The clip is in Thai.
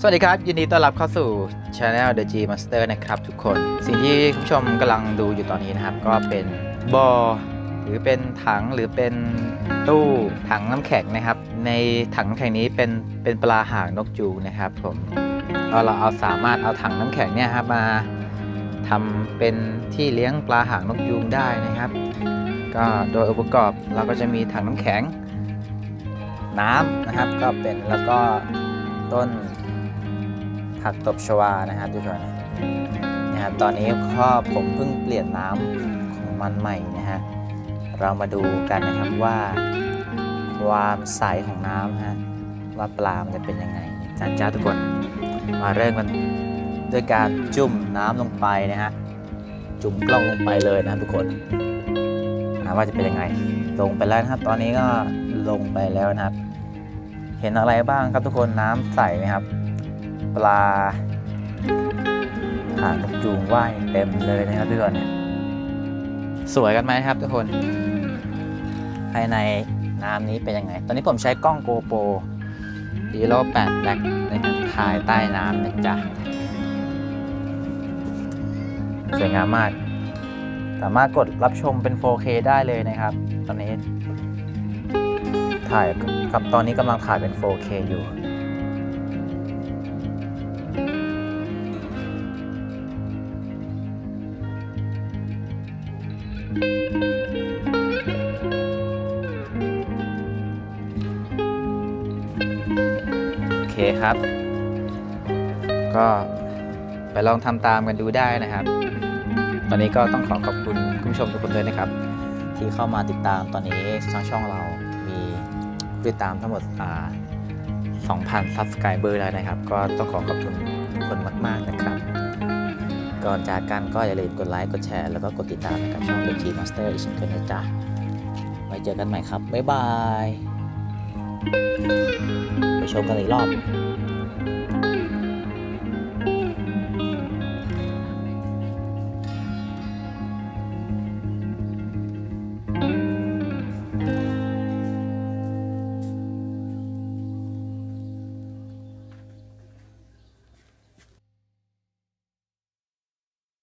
สวัสดีครับ ยินดีต้อนรับเข้าสู่ Channel The G Master นะครับทุกคนสิ่งที่คุณผู้ชมกำลังดูอยู่ตอนนี้นะครับ ก็เป็นบ่อหรือเป็นถังหรือเป็นตู้ถังน้ำแข็งนะครับ ในถังน้ำแข็งนี้เป็นเป็นปลาหางนกจูงนะครับผมก็เราเอาสามารถเอาถังน้ำแข็งเนี่ยครับมาทำเป็นที่เลี้ยงปลาหางนกยูงได้นะครับ ก็โดยองค์ประกอบเราก็จะมีถังน้ำแข็งน้ำนะครับ ก็เป็นแล้วก็ต้น ผักตบชวานะครับทุกคนนะครับตอนนี้ก็ผมเพิ่งเปลี่ยนน้ำของมันใหม่นะฮะเรามาดูกันนะครับว่า ความใสของน้ำฮะว่าปลามันจะเป็นยังไงจ้าจ้าทุกคนมาเริ่มกันด้วยการจุ่มน้ำลงไปนะฮะจุ่มกล้องลงไปเลยนะทุกคนนะว่าจะเป็นยังไง ลงไปแล้วนะครับ ตอนนี้ก็ลงไปแล้วนะครับ เห็นอะไรบ้างครับทุกคนน้ำใสไหมครับ ปลาหางนกจูงว่ายเต็มเลยนะครับทุกคนเนี่ยสวยกันไหมครับทุกคน ภายในน้ำนี้เป็นยังไง ตอนนี้ผมใช้กล้องโกโปรดีโร่8แบ็คในการถ่ายใต้น้ำนะจ๊ะสวยงามมาก สามารถกดรับชมเป็น 4K ได้เลยนะครับ ตอนนี้ ถ่ายกับตอนนี้กำลังถ่ายเป็น 4K อยู่ โอเคครับ ก็ไปลองทำตามกันดูได้นะครับ ตอนนี้ก็ต้องขอขอบคุณคุณผู้ชมทุกคนด้วยนะครับ ที่เข้ามาติดตามตอนนี้ทางช่องเรามีผู้ติดตามทั้งหมด2,000 subscriber แล้วนะครับ ก็ต้องขอขอบคุณทุกคนมาก ๆ นะครับ ก่อนจากกันก็อย่าลืมกดไลค์ กดแชร์ แล้วก็กดติดตามให้กับช่อง The G Master อีกเช่นเคยนะจ๊ะ ไว้เจอกันใหม่ครับ บ๊ายบาย ไปชมกันอีกรอบ